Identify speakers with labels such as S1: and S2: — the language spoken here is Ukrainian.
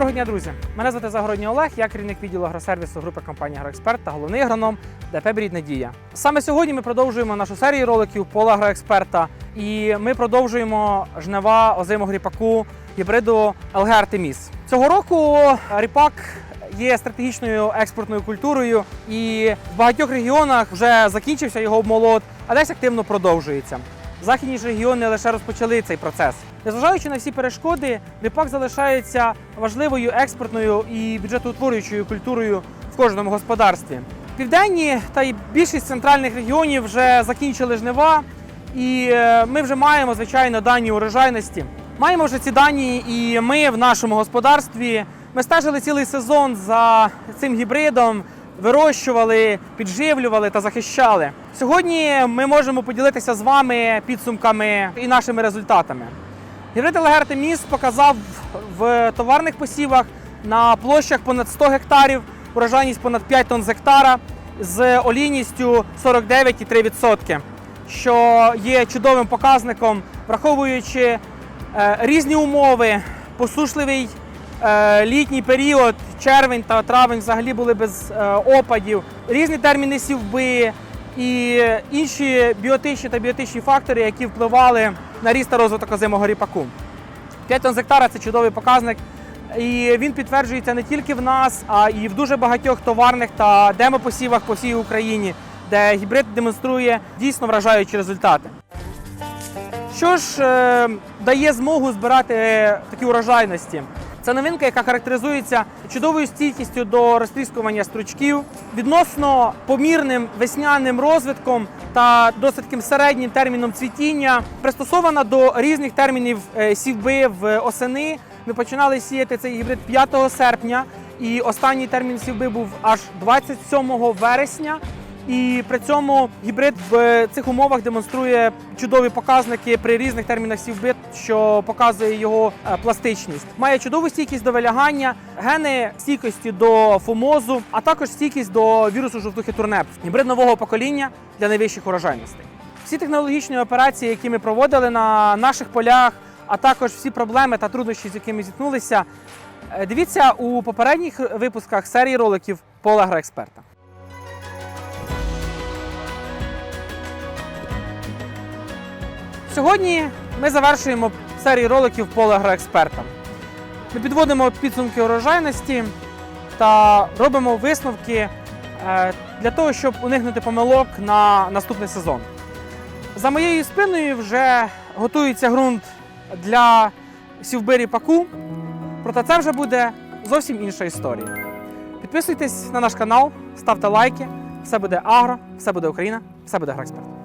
S1: Доброго дня, друзі! Мене звати Загородній Олег, я керівник відділу агросервісу групи компанії «Агроексперт» та головний агроном ДП «Брід Надія. Саме сьогодні ми продовжуємо нашу серію роликів «Поле агроексперта» і ми продовжуємо жнива озимого ріпаку гібриду ЛГ Артеміс. Цього року ріпак є стратегічною експортною культурою, і в багатьох регіонах вже закінчився його обмолот, а десь активно продовжується. Західні ж регіони лише розпочали цей процес. Незважаючи на всі перешкоди, ріпак залишається важливою експортною і бюджетоутворюючою культурою в кожному господарстві. Південні та й більшість центральних регіонів вже закінчили жнива, і е, ми вже маємо звичайно дані урожайності. Маємо вже ці дані, і ми в нашому господарстві ми стежили цілий сезон за цим гібридом, вирощували, підживлювали та захищали. Сьогодні ми можемо поділитися з вами підсумками і нашими результатами. Гібрид ЛГ Артеміс показав в товарних посівах на площах понад 100 гектарів, урожайність понад 5 тонн з гектара з олійністю 49,3%, що є чудовим показником, враховуючи е, різні умови, посушливий е, літній період, червень та травень взагалі були без е, опадів, різні терміни сівби і інші біотичні та біотичні фактори, які впливали на ріст та розвиток озимого ріпаку. 5 тонн гектара це чудовий показник. І він підтверджується не тільки в нас, а і в дуже багатьох товарних та демопосівах по всій Україні, де гібрид демонструє дійсно вражаючі результати. Що ж е, дає змогу збирати такі урожайності? Це новинка, яка характеризується чудовою стійкістю до розтріскування стручків, відносно помірним весняним розвитком та досить таким середнім терміном цвітіння, пристосована до різних термінів е, сівби в осени. Ми починали сіяти цей гібрид 5 серпня, і останній термін сівби був аж 27 вересня. І при цьому гібрид в цих умовах демонструє чудові показники при різних термінах сівби, що показує його е, пластичність. Має чудову стійкість до вилягання, гени стійкості до фомозу, а також стійкість до вірусу жовтухи турнеп. Гібрид нового покоління для найвищих урожайностей. Всі технологічні операції, які ми проводили на наших полях, а також всі проблеми та труднощі, з якими зіткнулися, е, дивіться у попередніх випусках серії роликів Пола Агроексперта. Сьогодні ми завершуємо серію роликів поле агроексперта. Ми підводимо підсумки урожайності та робимо висновки е, для того, щоб уникнути помилок на наступний сезон. За моєю спиною вже готується ґрунт для сівби ріпаку, проте це вже буде зовсім інша історія. Підписуйтесь на наш канал, ставте лайки. Все буде агро, все буде Україна, все буде агроексперт.